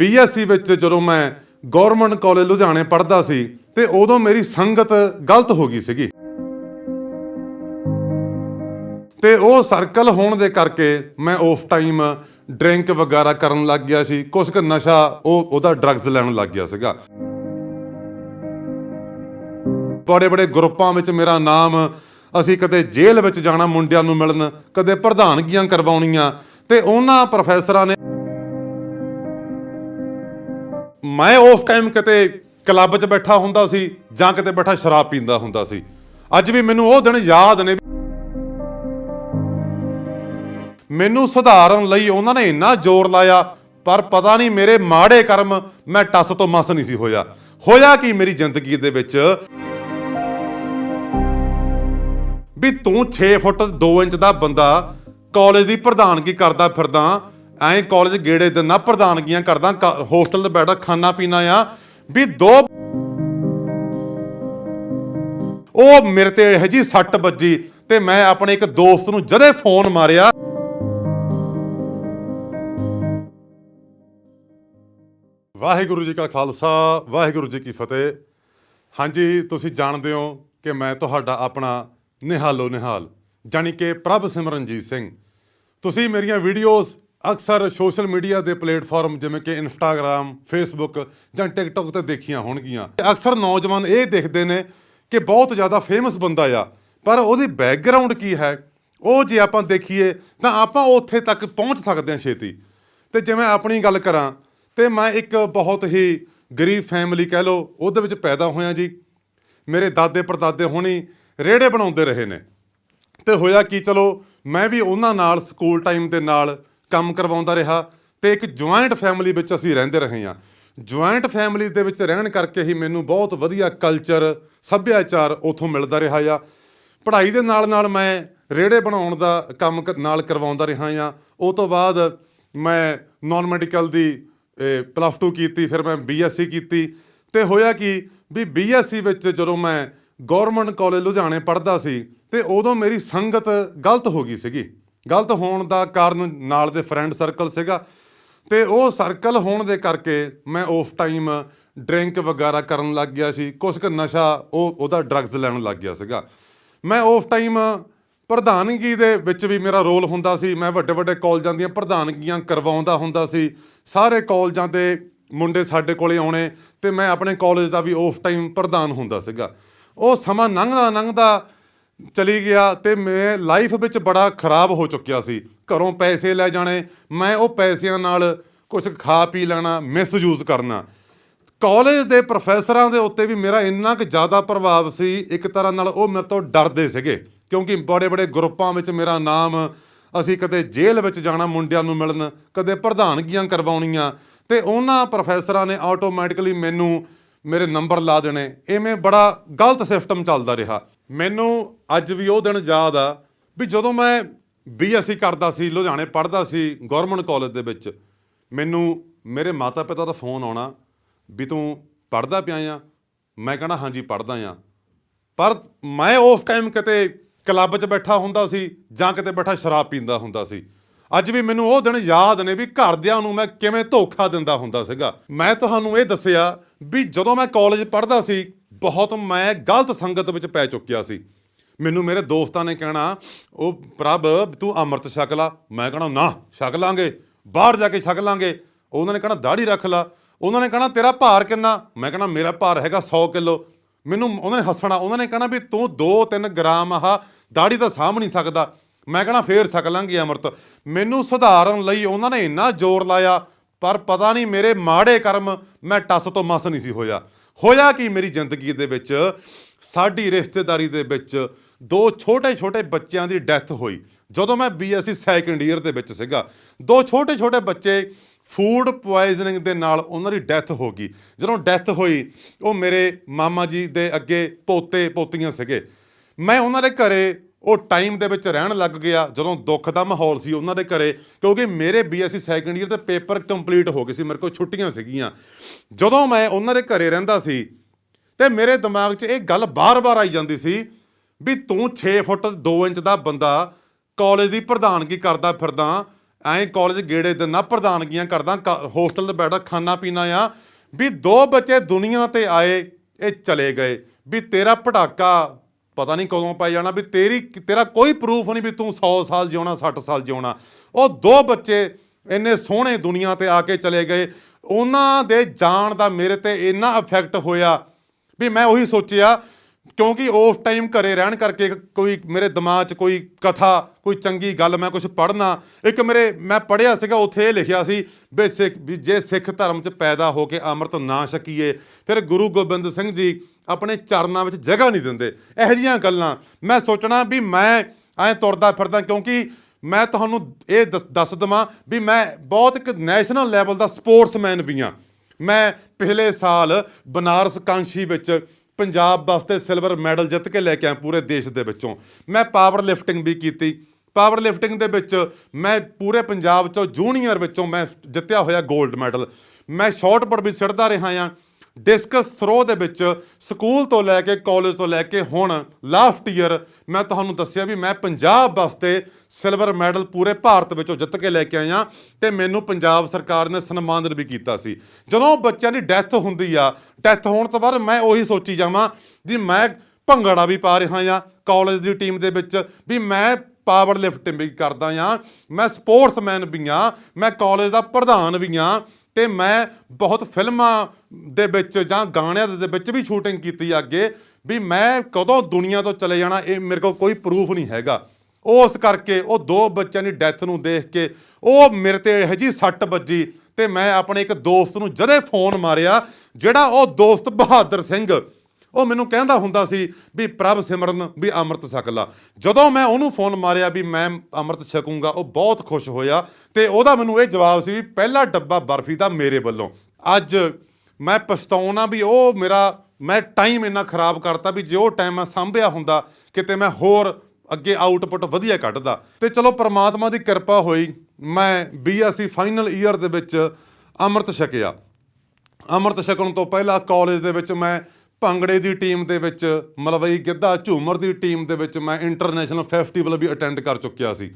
BSc ਵਿੱਚ ਜਦੋਂ ਮੈਂ ਗਵਰਨਮੈਂਟ ਕਾਲਜ ਲੁਧਿਆਣੇ ਪੜ੍ਹਦਾ ਸੀ ਤੇ ਉਦੋਂ ਮੇਰੀ ਸੰਗਤ ਗਲਤ ਹੋ ਗਈ ਸੀਗੀ। ਤੇ ਉਹ ਸਰਕਲ ਹੋਣ ਦੇ ਕਰਕੇ ਮੈਂ ਉਸ ਟਾਈਮ ਡਰਿੰਕ ਵਗੈਰਾ ਕਰਨ ਲੱਗ ਗਿਆ ਸੀ। ਕੁਛ ਕੁ ਨਸ਼ਾ ਉਹ, ਉਹਦਾ ਡਰੱਗਸ ਲੈਣ ਲੱਗ ਗਿਆ ਸੀਗਾ। ਬੜੇ ਬੜੇ ਗਰੁੱਪਾਂ ਵਿੱਚ ਮੇਰਾ ਨਾਮ, ਅਸੀਂ ਕਦੇ ਜੇਲ੍ਹ ਵਿੱਚ ਜਾਣਾ ਮੁੰਡਿਆਂ ਨੂੰ ਮਿਲਣ, ਕਦੇ ਪ੍ਰਧਾਨਗੀਆਂ ਕਰਵਾਉਣੀਆਂ, ਤੇ ਉਹਨਾਂ ਪ੍ਰੋਫੈਸਰਾਂ ਨੇ ਮੈਂ ਉਸ ਟਾਈਮ ਕਿਤੇ ਕਲੱਬ 'ਚ ਬੈਠਾ ਹੁੰਦਾ ਸੀ ਜਾਂ ਕਿਤੇ ਬੈਠਾ ਸ਼ਰਾਬ ਪੀਂਦਾ ਹੁੰਦਾ ਸੀ। ਅੱਜ ਵੀ ਮੈਨੂੰ ਉਹ ਦਿਨ ਯਾਦ ਨੇ ਮੈਨੂੰ ਸੁਧਾਰਨ ਲਈ ਉਹਨਾਂ ਨੇ ਇੰਨਾ ਜ਼ੋਰ ਲਾਇਆ, ਪਰ ਪਤਾ ਨਹੀਂ ਮੇਰੇ ਮਾੜੇ ਕਰਮ ਮੈਂ ਟੱਸ ਤੋਂ ਮਸ ਨਹੀਂ ਸੀ ਹੋਇਆ। ਹੋਇਆ ਕੀ ਮੇਰੀ ਜ਼ਿੰਦਗੀ ਦੇ ਵਿੱਚ? ਵੀ ਤੂੰ 6 ਫੁੱਟ 2 ਇੰਚ ਦਾ ਬੰਦਾ ਕਾਲਜ ਦੀ ਪ੍ਰਧਾਨਗੀ ਕਰਦਾ ਫਿਰਦਾ ਐਂ ਕਾਲਜ ਗੇੜੇ ਦਿੰਦਾ ਪ੍ਰਧਾਨਗੀਆਂ ਕਰਦਾ ਹੋਸਟਲ ਤੇ ਬੈਠਾ ਖਾਣਾ ਪੀਣਾ ਆ, ਵੀ ਦੋ ਉਹ ਮੇਰੇ ਤੇ ਇਹ ਜੀ ਸੱਟ ਵੱਜੀ ਤੇ ਮੈਂ ਆਪਣੇ ਇੱਕ ਦੋਸਤ ਨੂੰ ਜਦੇ ਫੋਨ ਮਾਰਿਆ। ਵਾਹਿਗੁਰੂ ਜੀ ਕਾ ਖਾਲਸਾ, ਵਾਹਿਗੁਰੂ ਜੀ ਕੀ ਫਤਿਹ। ਹਾਂਜੀ, ਤੁਸੀਂ ਜਾਣਦੇ ਹੋ ਕਿ ਮੈਂ ਤੁਹਾਡਾ ਆਪਣਾ ਨਿਹਾਲੋ ਨਿਹਾਲ ਜਾਣੀ ਕਿ ਪ੍ਰਭ ਸਿਮਰਨਜੀਤ ਸਿੰਘ। ਤੁਸੀਂ ਮੇਰੀਆਂ ਵੀਡੀਓਜ਼ ਅਕਸਰ ਸੋਸ਼ਲ ਮੀਡੀਆ ਦੇ ਪਲੇਟਫਾਰਮ ਜਿਵੇਂ ਕਿ ਇੰਸਟਾਗ੍ਰam ਫੇਸਬੁੱਕ ਜਾਂ ਟਿਕਟੌਕ ਤੇ ਦੇਖੀਆਂ ਹੋਣਗੀਆਂ। ਅਕਸਰ ਨੌਜਵਾਨ ਇਹ ਦੇਖਦੇ ਨੇ ਕਿ ਬਹੁਤ ਜ਼ਿਆਦਾ ਫੇਮਸ ਬੰਦਾ ਆ। ਪਰ ਉਹਦੀ ਬੈਕਗ੍ਰਾਉਂਡ ਕੀ ਹੈ? ਉਹ ਜੇ ਆਪਾਂ ਦੇਖੀਏ, ਤਾਂ ਆਪਾਂ ਉੱਥੇ ਤੱਕ ਪਹੁੰਚ ਸਕਦੇ ਹਾਂ ਛੇਤੀ। ਤੇ ਜਿਵੇਂ ਆਪਣੀ ਗੱਲ ਕਰਾਂ, ਤੇ ਮੈਂ ਇੱਕ ਬਹੁਤ ਹੀ ਗਰੀਬ ਫੈਮਿਲੀ ਕਹਿ ਲਓ, ਉਹਦੇ ਵਿੱਚ ਪੈਦਾ ਹੋਇਆ ਜੀ। ਮੇਰੇ ਦਾਦੇ ਪੜਦਾਦੇ ਹੋਣੀ ਰੇੜੇ ਬਣਾਉਂਦੇ ਰਹੇ ਨੇ। ਤੇ ਹੋਇਆ ਕੀ, ਚਲੋ, ਮੈਂ ਵੀ ਉਹਨਾਂ ਨਾਲ ਸਕੂਲ ਟਾਈਮ ਦੇ ਨਾਲ ਕੰਮ ਕਰਵਾਉਂਦਾ ਰਿਹਾ ਤੇ ਇੱਕ ਜੁਆਇੰਟ ਫੈਮਿਲੀ ਵਿੱਚ ਅਸੀਂ ਰਹਿੰਦੇ ਰਹੇ ਹਾਂ। ਜੁਆਇੰਟ ਫੈਮਿਲੀ ਦੇ ਵਿੱਚ ਰਹਿਣ ਕਰਕੇ ਹੀ ਮੈਨੂੰ ਬਹੁਤ ਵਧੀਆ ਕਲਚਰ ਸੱਭਿਆਚਾਰ ਉਥੋਂ ਮਿਲਦਾ ਰਿਹਾ ਆ। ਪੜ੍ਹਾਈ ਦੇ ਨਾਲ ਨਾਲ ਮੈਂ ਰੇੜੇ ਬਣਾਉਣ ਦਾ ਕੰਮ ਕ- ਨਾਲ ਕਰਵਾਉਂਦਾ ਰਿਹਾ ਆ। ਉਹ ਤੋਂ ਬਾਅਦ ਮੈਂ ਨਾਨ ਮੈਡੀਕਲ ਦੀ ਪਲੱਸ 2 ਕੀਤੀ, ਫਿਰ ਮੈਂ ਬੀਐਸਸੀ ਕੀਤੀ ਤੇ ਹੋਇਆ ਕਿ ਵੀ ਬੀਐਸਸੀ ਵਿੱਚ ਜਦੋਂ ਮੈਂ ਗਵਰਨਮੈਂਟ ਕਾਲਜ ਲੁਧਿਆਣੇ ਪੜ੍ਹਦਾ ਸੀ ਤੇ ਉਦੋਂ ਮੇਰੀ ਸੰਗਤ ਗਲਤ ਹੋ ਗਈ ਸੀਗੀ। ਗਲਤ ਹੋਣ ਦਾ ਕਾਰਨ ਨਾਲ ਦੇ ਫਰੈਂਡ ਸਰਕਲ ਸੀਗਾ। ਤੇ ਉਹ ਸਰਕਲ ਹੋਣ ਦੇ ਕਰਕੇ ਮੈਂ ਉਸ ਟਾਈਮ ਡਰਿੰਕ ਵਗੈਰਾ ਕਰਨ ਲੱਗ ਗਿਆ ਸੀ। ਕੁਛ ਕੁ ਨਸ਼ਾ ਉਹ, ਉਹਦਾ ਡਰੱਗਸ ਲੈਣ ਲੱਗ ਗਿਆ ਸੀਗਾ। ਮੈਂ ਉਸ ਟਾਈਮ ਪ੍ਰਧਾਨਗੀ ਦੇ ਵਿੱਚ ਵੀ ਮੇਰਾ ਰੋਲ ਹੁੰਦਾ ਸੀ। ਮੈਂ ਵੱਡੇ ਵੱਡੇ ਕਾਲਜਾਂ ਦੀਆਂ ਪ੍ਰਧਾਨਗੀਆਂ ਕਰਵਾਉਂਦਾ ਹੁੰਦਾ ਸੀ। ਸਾਰੇ ਕਾਲਜਾਂ ਦੇ ਮੁੰਡੇ ਸਾਡੇ ਕੋਲੇ ਆਉਣੇ ਤੇ ਮੈਂ ਆਪਣੇ ਕਾਲਜ ਦਾ ਵੀ ਉਸ ਟਾਈਮ ਪ੍ਰਧਾਨ ਹੁੰਦਾ ਸੀਗਾ। ਉਹ ਸਮਾਂ ਲੰਘਦਾ ਲੰਘਦਾ ਚਲੀ ਗਿਆ ਤੇ ਮੈਂ ਲਾਈਫ ਵਿੱਚ ਬੜਾ ਖਰਾਬ ਹੋ ਚੁੱਕਿਆ ਸੀ। ਘਰੋਂ ਪੈਸੇ ਲੈ ਜਾਣੇ, ਮੈਂ ਉਹ ਪੈਸਿਆਂ ਨਾਲ ਕੁਝ ਖਾ ਪੀ ਲੈਣਾ ਮਿਸਯੂਜ਼ ਕਰਨਾ। ਕਾਲਜ ਦੇ ਪ੍ਰੋਫੈਸਰਾਂ ਦੇ ਉੱਤੇ ਵੀ ਮੇਰਾ ਇੰਨਾ ਕੁ ਜ਼ਿਆਦਾ ਪ੍ਰਭਾਵ ਸੀ, ਇੱਕ ਤਰ੍ਹਾਂ ਨਾਲ ਉਹ ਮੇਰੇ ਤੋਂ ਡਰਦੇ ਸੀਗੇ। ਕਿਉਂਕਿ ਬੜੇ ਬੜੇ ਗਰੁੱਪਾਂ ਵਿੱਚ ਮੇਰਾ ਨਾਮ, ਅਸੀਂ ਕਦੇ ਜੇਲ੍ਹ ਵਿੱਚ ਜਾਣਾ ਮੁੰਡਿਆਂ ਨੂੰ ਮਿਲਣ, ਕਦੇ ਪ੍ਰਧਾਨਗੀਆਂ ਕਰਵਾਉਣੀਆਂ, ਤੇ ਉਹਨਾਂ ਪ੍ਰੋਫੈਸਰਾਂ ਨੇ ਆਟੋਮੈਟਿਕਲੀ ਮੈਨੂੰ ਮੇਰੇ ਨੰਬਰ ਲਾ ਦੇਣੇ। ਐਵੇਂ ਬੜਾ ਗਲਤ ਸਿਸਟਮ ਚੱਲਦਾ ਰਿਹਾ। ਮੈਨੂੰ ਅੱਜ ਵੀ ਉਹ ਦਿਨ ਯਾਦ ਆ ਵੀ ਜਦੋਂ ਮੈਂ ਬੀਐਸਸੀ ਕਰਦਾ ਸੀ, ਲੁਧਿਆਣੇ ਪੜ੍ਹਦਾ ਸੀ ਗਵਰਨਮੈਂਟ ਕਾਲਜ ਦੇ ਵਿੱਚ, ਮੈਨੂੰ ਮੇਰੇ ਮਾਤਾ ਪਿਤਾ ਦਾ ਫੋਨ ਆਉਣਾ ਵੀ ਤੂੰ ਪੜ੍ਹਦਾ ਪਿਆ ਆ। ਮੈਂ ਕਹਣਾ, ਹਾਂਜੀ, ਪੜ੍ਹਦਾ ਆ। ਪਰ ਮੈਂ ਉਸ ਟਾਈਮ ਕਿਤੇ ਕਲੱਬ 'ਚ ਬੈਠਾ ਹੁੰਦਾ ਸੀ ਜਾਂ ਕਿਤੇ ਬੈਠਾ ਸ਼ਰਾਬ ਪੀਂਦਾ ਹੁੰਦਾ ਸੀ। ਅੱਜ ਵੀ ਮੈਨੂੰ ਉਹ ਦਿਨ ਯਾਦ ਨੇ ਵੀ ਘਰਦਿਆਂ ਨੂੰ ਮੈਂ ਕਿਵੇਂ ਧੋਖਾ ਦਿੰਦਾ ਹੁੰਦਾ ਸੀਗਾ। ਮੈਂ ਤੁਹਾਨੂੰ ਇਹ ਦੱਸਿਆ ਵੀ ਜਦੋਂ ਮੈਂ ਕਾਲਜ ਪੜ੍ਹਦਾ ਸੀ ਬਹੁਤ ਮੈਂ ਗਲਤ ਸੰਗਤ ਵਿੱਚ ਪੈ ਚੁੱਕਿਆ ਸੀ। ਮੈਨੂੰ ਮੇਰੇ ਦੋਸਤਾਂ ਨੇ ਕਹਿਣਾ, ਉਹ ਪ੍ਰਭ, ਤੂੰ ਅੰਮ੍ਰਿਤ ਛਕ ਲਾ। ਮੈਂ ਕਹਣਾ, ਨਾ, ਛਕ ਲਾਂਗੇ। ਬਾਹਰ ਜਾ ਕੇ ਛਕ ਲਾਂਗੇ। ਉਹਨਾਂ ਨੇ ਕਹਣਾ ਦਾੜੀ ਰੱਖ ਲਾ। ਉਹਨਾਂ ਨੇ ਕਹਣਾ, ਤੇਰਾ ਭਾਰ ਕਿੰਨਾ? ਮੈਂ ਕਹਣਾ, ਮੇਰਾ ਭਾਰ ਹੈਗਾ 100 ਕਿਲੋ। ਮੈਨੂੰ, ਉਹਨਾਂ ਨੇ ਹੱਸਣਾ, ਉਹਨਾਂ ਨੇ ਕਹਣਾ ਵੀ ਤੂੰ 2-3 ਗ੍ਰਾਮ ਆਹ ਦਾੜੀ ਤਾਂ ਸਾਂਭ ਨਹੀਂ ਸਕਦਾ। ਮੈਂ ਕਹਣਾ, ਫੇਰ ਛਕ ਲਾਂਗੇ ਅੰਮ੍ਰਿਤ। ਮੈਨੂੰ ਸੁਧਾਰਨ ਲਈ ਉਹਨਾਂ ਨੇ ਇੰਨਾ ਜ਼ੋਰ ਲਾਇਆ, ਪਰ ਪਤਾ ਨਹੀਂ ਮੇਰੇ ਮਾੜੇ ਕਰਮ ਮੈਂ ਟੱਸ ਤੋਂ ਮਸ ਨਹੀਂ ਸੀ ਹੋਇਆ। ਹੋਇਆ ਕਿ ਮੇਰੀ ਜ਼ਿੰਦਗੀ ਦੇ ਵਿੱਚ? ਸਾਡੀ ਰਿਸ਼ਤੇਦਾਰੀ ਦੇ ਵਿੱਚ ਦੋ ਛੋਟੇ-ਛੋਟੇ ਬੱਚਿਆਂ ਦੀ ਡੈਥ ਹੋਈ। ਜਦੋਂ ਮੈਂ ਬੀਐਸਸੀ ਸੈਕੰਡ ਈਅਰ ਦੇ ਵਿੱਚ ਸੀਗਾ, ਦੋ ਛੋਟੇ-ਛੋਟੇ ਬੱਚੇ ਫੂਡ ਪੋਇਜ਼ਨਿੰਗ ਦੇ ਨਾਲ ਉਹਨਾਂ ਦੀ ਡੈਥ ਹੋ ਗਈ। ਜਦੋਂ ਡੈਥ ਹੋਈ, ਉਹ ਮੇਰੇ ਮਾਮਾ ਜੀ ਦੇ ਅੱਗੇ ਪੋਤੇ ਪੋਤੀਆਂ ਸੀਗੇ। ਮੈਂ ਉਹਨਾਂ ਦੇ ਘਰੇ ਉਹ ਟਾਈਮ ਦੇ ਵਿੱਚ ਰਹਿਣ ਲੱਗ ਗਿਆ, ਜਦੋਂ ਦੁੱਖ ਦਾ ਮਾਹੌਲ ਸੀ ਉਹਨਾਂ ਦੇ ਘਰੇ, ਕਿਉਂਕਿ ਮੇਰੇ ਬੀਐਸਸੀ ਸੈਕੰਡ ਈਅਰ ਦੇ ਪੇਪਰ ਕੰਪਲੀਟ ਹੋ ਗਏ ਸੀ, ਮੇਰੇ ਕੋਲ ਛੁੱਟੀਆਂ ਸੀਗੀਆਂ। ਜਦੋਂ ਮੈਂ ਉਹਨਾਂ ਦੇ ਘਰੇ ਰਹਿੰਦਾ ਸੀ, ਤੇ ਮੇਰੇ ਦਿਮਾਗ 'ਚ ਇਹ ਗੱਲ ਬਾਰ-ਬਾਰ ਆਈ ਜਾਂਦੀ ਸੀ ਵੀ ਤੂੰ 6 ਫੁੱਟ 2 ਇੰਚ ਦਾ ਬੰਦਾ ਕਾਲਜ ਦੀ ਪ੍ਰਧਾਨਗੀ ਕਰਦਾ ਫਿਰਦਾ, ਐਂ ਕਾਲਜ ਗੇੜੇ ਦਿੰਦਾ ਪ੍ਰਧਾਨਗੀਆਂ ਕਰਦਾ ਹੋਸਟਲ ਤੇ ਬੈਠਾ ਖਾਣਾ ਪੀਣਾ ਆ, ਵੀ ਦੋ ਬੱਚੇ ਦੁਨੀਆ ਤੇ ਆਏ, ਇਹ ਚਲੇ ਗਏ, ਵੀ ਤੇਰਾ ਪਟਾਕਾ ਪਤਾ ਨਹੀਂ ਕਦੋਂ ਪੈ ਜਾਣਾ ਵੀ ਤੇਰੀ ਤੇਰਾ ਕੋਈ ਪ੍ਰੂਫ ਨਹੀਂ ਵੀ ਤੂੰ 100 ਸਾਲ ਜਿਉਣਾ 60 ਸਾਲ ਜਿਉਣਾ। ਉਹ ਦੋ ਬੱਚੇ ਇੰਨੇ ਸੋਹਣੇ ਦੁਨੀਆ ਤੇ ਆ ਕੇ ਚਲੇ ਗਏ। ਉਹਨਾਂ ਦੇ ਜਾਣ ਦਾ ਮੇਰੇ ਤੇ ਇੰਨਾ ਇਫੈਕਟ ਹੋਇਆ ਵੀ ਮੈਂ ਉਹੀ ਸੋਚਿਆ, ਕਿਉਂਕਿ ਉਸ ਟਾਈਮ ਘਰੇ ਰਹਿਣ ਕਰਕੇ ਕੋਈ ਮੇਰੇ ਦਿਮਾਗ 'ਚ ਕੋਈ ਕਥਾ, ਕੋਈ ਚੰਗੀ ਗੱਲ ਮੈਂ ਕੁਝ ਪੜ੍ਹਨਾ। ਇੱਕ ਮੇਰੇ, ਮੈਂ ਪੜ੍ਹਿਆ ਸੀਗਾ, ਉੱਥੇ ਇਹ ਲਿਖਿਆ ਸੀ ਵੀ ਸਿੱਖ, ਵੀ ਜੇ ਸਿੱਖ ਧਰਮ 'ਚ ਪੈਦਾ ਹੋ ਕੇ ਅੰਮ੍ਰਿਤ ਨਾ ਛਕੀਏ, ਫਿਰ ਗੁਰੂ ਗੋਬਿੰਦ ਸਿੰਘ ਜੀ ਆਪਣੇ ਚਰਨਾਂ ਵਿੱਚ ਜਗ੍ਹਾ ਨਹੀਂ ਦਿੰਦੇ। ਇਹੋ ਜਿਹੀਆਂ ਗੱਲਾਂ ਮੈਂ ਸੋਚਣਾ ਵੀ ਮੈਂ ਐਂ ਤੁਰਦਾ ਫਿਰਦਾ ਕਿਉਂਕਿ ਮੈਂ ਤੁਹਾਨੂੰ ਇਹ ਦ- ਦੱਸ ਦਵਾਂ ਵੀ ਮੈਂ ਬਹੁਤ ਇੱਕ ਨੈਸ਼ਨਲ ਲੈਵਲ ਦਾ ਸਪੋਰਟਸਮੈਨ ਵੀ ਹਾਂ। ਮੈਂ ਪਿਛਲੇ ਸਾਲ ਬਨਾਰਸ ਕਾਂਸ਼ੀ ਵਿੱਚ ਪੰਜਾਬ ਵਾਸਤੇ ਸਿਲਵਰ ਮੈਡਲ ਜਿੱਤ ਕੇ ਲੈ ਕੇ ਆਇਆ ਪੂਰੇ ਦੇਸ਼ ਦੇ ਵਿੱਚੋਂ। ਮੈਂ ਪਾਵਰ ਲਿਫਟਿੰਗ ਵੀ ਕੀਤੀ। ਪਾਵਰ ਲਿਫਟਿੰਗ ਦੇ ਵਿੱਚ ਮੈਂ ਪੂਰੇ ਪੰਜਾਬ ਚੋਂ ਜੂਨੀਅਰ ਵਿੱਚੋਂ ਮੈਂ ਜਿੱਤਿਆ ਹੋਇਆ 골ਡ ਮੈਡਲ ਮੈਂ ਸ਼ਾਰਟ ਪੁੱਟ ਵੀ ਸਿੱਟਦਾ ਰਿਹਾ ਹਾਂ। ਡਿਸਕਸ ਥਰੋ ਦੇ ਵਿੱਚ ਸਕੂਲ ਤੋਂ ਲੈ ਕੇ ਕਾਲਜ ਤੋਂ ਲੈ ਕੇ ਹੁਣ ਲਾਸਟ ਈਅਰ ਮੈਂ ਤੁਹਾਨੂੰ ਦੱਸਿਆ ਵੀ ਮੈਂ ਪੰਜਾਬ ਵਾਸਤੇ ਸਿਲਵਰ ਮੈਡਲ ਪੂਰੇ ਭਾਰਤ ਵਿੱਚੋਂ ਜਿੱਤ ਕੇ ਲੈ ਕੇ ਆਇਆ ਤੇ ਮੈਨੂੰ ਪੰਜਾਬ ਸਰਕਾਰ ਨੇ ਸਨਮਾਨਿਤ ਵੀ ਕੀਤਾ ਸੀ। ਜਦੋਂ ਬੱਚਿਆਂ ਦੀ ਡੈਥ ਹੁੰਦੀ ਆ ਡੈਥ ਹੋਣ ਤੋਂ ਬਾਅਦ ਮੈਂ ਉਹੀ ਸੋਚੀ ਜਾਵਾਂ ਵੀ ਮੈਂ ਭੰਗੜਾ ਵੀ ਪਾ ਰਿਹਾ ਆ ਕਾਲਜ ਦੀ ਟੀਮ ਦੇ ਵਿੱਚ ਵੀ ਮੈਂ ਪਾਵਰ ਲਿਫਟਿੰਗ ਵੀ ਕਰਦਾ ਆ ਮੈਂ ਸਪੋਰਟਸਮੈਨ ਵੀ ਆ ਮੈਂ ਕਾਲਜ ਦਾ ਪ੍ਰਧਾਨ ਵੀ ਆ ਤੇ ਮੈਂ ਬਹੁਤ ਫਿਲਮਾਂ ਦੇ ਵਿੱਚ ਜਾਂ ਗਾਣਿਆਂ ਦੇ ਵਿੱਚ ਵੀ ਸ਼ੂਟਿੰਗ ਕੀਤੀ ਅੱਗੇ, ਵੀ ਮੈਂ ਕਦੋਂ ਦੁਨੀਆ ਤੋਂ ਚਲੇ ਜਾਣਾ, ਇਹ ਮੇਰੇ ਕੋਲ ਕੋਈ ਪ੍ਰੂਫ ਨਹੀਂ ਹੈਗਾ। ਉਸ ਕਰਕੇ ਉਹ ਦੋ ਬੱਚਿਆਂ ਦੀ ਡੈਥ ਨੂੰ ਦੇਖ ਕੇ ਉਹ ਮੇਰੇ ਤੇ ਇਹੋ ਜੀ ਸੱਟ ਵੱਜੀ ਤੇ ਮੈਂ ਆਪਣੇ ਇੱਕ ਦੋਸਤ ਨੂੰ ਜਦੇ ਫੋਨ ਮਾਰਿਆ, ਜਿਹੜਾ ਉਹ ਦੋਸਤ ਬਹਾਦਰ ਸਿੰਘ ਉਹ ਮੈਨੂੰ ਕਹਿੰਦਾ ਹੁੰਦਾ ਸੀ ਵੀ ਪ੍ਰਭ ਸਿਮਰਨ ਵੀ ਅੰਮ੍ਰਿਤ ਛਕ ਲਾ। ਜਦੋਂ ਮੈਂ ਉਹਨੂੰ ਫੋਨ ਮਾਰਿਆ ਵੀ ਮੈਂ ਅੰਮ੍ਰਿਤ ਛਕੂੰਗਾ, ਉਹ ਬਹੁਤ ਖੁਸ਼ ਹੋਇਆ ਤੇ ਉਹਦਾ ਮੈਨੂੰ ਇਹ ਜਵਾਬ ਸੀ ਵੀ ਪਹਿਲਾ ਡੱਬਾ ਬਰਫੀ ਦਾ ਮੇਰੇ ਵੱਲੋਂ। ਅੱਜ ਮੈਂ ਪਛਤਾਉਣਾ ਵੀ ਉਹ ਮੇਰਾ, ਮੈਂ ਟਾਈਮ ਇੰਨਾ ਖਰਾਬ ਕਰਤਾ ਵੀ ਜੇ ਉਹ ਟਾਈਮ ਮੈਂ ਸਾਂਭਿਆ ਹੁੰਦਾ, ਕਿਤੇ ਮੈਂ ਹੋਰ ਅੱਗੇ ਆਊਟਪੁੱਟ ਵਧੀਆ ਕੱਢਦਾ। ਤੇ ਚਲੋ ਪ੍ਰਮਾਤਮਾ ਦੀ ਕਿਰਪਾ ਹੋਈ, ਮੈਂ ਬੀਐਸਸੀ ਫਾਈਨਲ ਈਅਰ ਦੇ ਵਿੱਚ ਅੰਮ੍ਰਿਤ ਛਕਿਆ। ਅੰਮ੍ਰਿਤ ਛਕਣ ਤੋਂ ਪਹਿਲਾਂ ਕਾਲਜ ਦੇ ਵਿੱਚ ਮੈਂ ਭੰਗੜੇ ਦੀ ਟੀਮ ਦੇ ਵਿੱਚ, ਮਲਵਈ ਗਿੱਧਾ, ਝੂਮਰ ਦੀ ਟੀਮ ਦੇ ਵਿੱਚ ਮੈਂ ਇੰਟਰਨੈਸ਼ਨਲ ਫੈਸਟੀਵਲ ਵੀ ਅਟੈਂਡ ਕਰ ਚੁੱਕਿਆ ਸੀ।